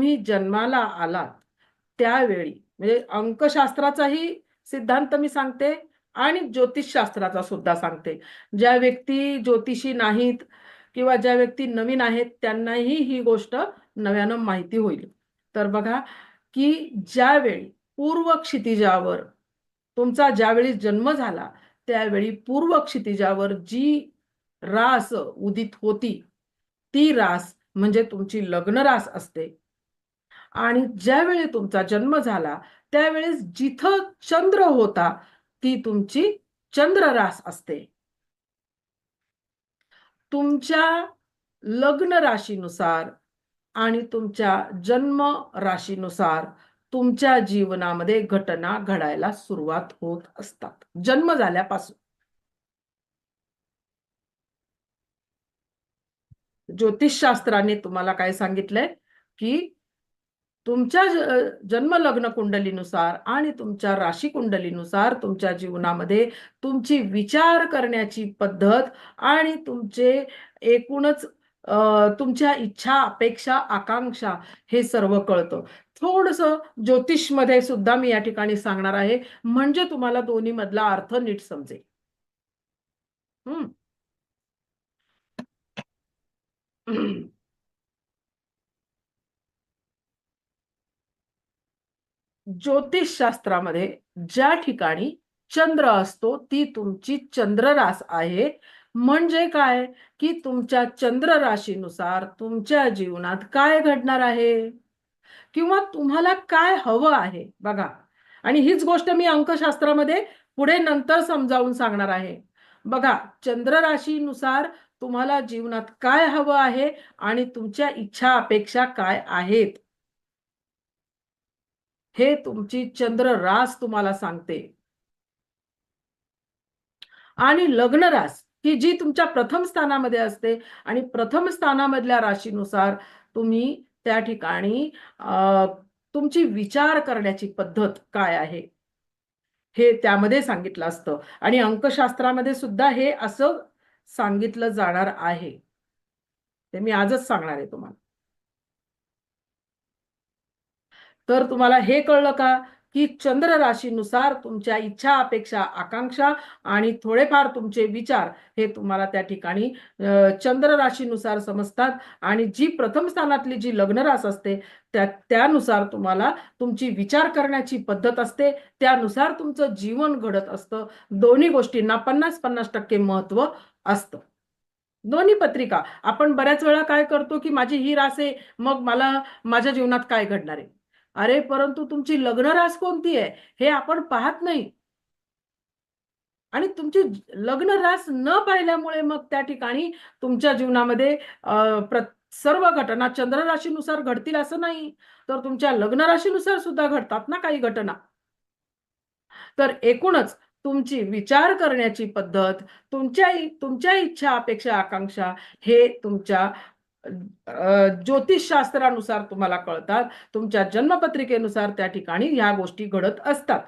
तुम्ही जन्माला आलात त्यावेळी म्हणजे अंकशास्त्राचाही सिद्धांत मी सांगते आणि ज्योतिषशास्त्राचा सुद्धा सांगते. ज्या व्यक्ती ज्योतिषी नाहीत किंवा ज्या व्यक्ती नवीन आहेत त्यांनाही ही गोष्ट नव्यानं माहिती होईल. तर बघा की ज्यावेळी पूर्व क्षितिजावर तुमचा ज्यावेळी जन्म झाला त्यावेळी पूर्व क्षितिजावर जी रास उदित होती ती रास म्हणजे तुमची लग्न रास असते. आणि ज्यावेळी तुमचा जन्म झाला त्यावेळेस जिथं चंद्र होता ती तुमची चंद्र रास असते. तुमच्या लग्न राशीनुसार आणि तुमच्या जन्म राशीनुसार तुमच्या जीवनामध्ये घटना घडायला सुरुवात होत असतात. जन्म झाल्यापासून. ज्योतिषशास्त्राने तुम्हाला काय सांगितलंय? की तुमच्या जन्म लग्न कुंडलीनुसार आणि तुमच्या राशी कुंडलीनुसार तुमच्या जीवनामध्ये तुमची विचार करण्याची पद्धत आणि तुमचे एकूणच तुमच्या इच्छा अपेक्षा आकांक्षा हे सर्व कळतं. थोडस ज्योतिषमध्ये सुद्धा मी या ठिकाणी सांगणार आहे. म्हणजे तुम्हाला दोन्ही मधला अर्थ नीट समजेल. हम्म ज्योतिषशास्त्रामध्ये ज्या ठिकाणी चंद्र असतो ती तुमची चंद्ररास आहे. म्हणजे काय? की तुमच्या चंद्र राशीनुसार तुमच्या जीवनात काय घडणार आहे? किंवा तुम्हाला काय हवं आहे? बघा. आणि हीच गोष्ट मी अंकशास्त्रामध्ये पुढे नंतर समजावून सांगणार आहे. बघा चंद्र राशीनुसार तुम्हाला जीवनात काय हवं आहे? आणि तुमच्या इच्छा अपेक्षा काय आहेत? हे तुमची चंद्र रास तुम्हाला सांगते. आणि लग्न रास ही जी तुमच्या प्रथम स्थानामध्ये असते आणि प्रथम स्थानामधल्या राशीनुसार तुम्ही त्या ठिकाणी तुमची विचार करण्याची पद्धत काय आहे? हे त्यामध्ये सांगितलं असतं. आणि अंकशास्त्रामध्ये सुद्धा हे असं सांगितलं जाणार आहे. ते मी आजच सांगणार आहे तुम्हाला. तर तुम्हाला हे कळलं का की चंद्र राशीनुसार तुमच्या इच्छा अपेक्षा आकांक्षा आणि थोडेफार तुमचे विचार हे तुम्हाला त्या ठिकाणी चंद्र राशीनुसार समजतात. आणि जी प्रथम स्थानातली जी लग्न रास असते त्या त्यानुसार तुम्हाला तुमची विचार करण्याची पद्धत असते. त्यानुसार तुमचं जीवन घडत असतं. दोन्ही गोष्टींना पन्नास पन्नास टक्के महत्त्व असतं. दोन्ही पत्रिका आपण बऱ्याच वेळा काय करतो की माझी ही रास आहे मग मला माझ्या जीवनात काय घडणार आहे? अरे परंतु तुमची लग्न रास कोणती आहे? हे आपण पाहत नाही. आणि तुमची लग्न रास न पाहिल्यामुळे मग त्या ठिकाणी तुमच्या जीवनामध्ये सर्व घटना चंद्र राशीनुसार घडतील असं नाही. तर तुमच्या लग्न राशीनुसार सुद्धा घडतात ना काही घटना. तर एकूणच तुमची विचार करण्याची पद्धत तुमच्या तुमच्या इच्छा अपेक्षा आकांक्षा हे तुमच्या ज्योतिषशास्त्रानुसार तुम्हाला कळतात. तुमच्या जन्मपत्रिकेनुसार त्या ठिकाणी ह्या गोष्टी घडत असतात.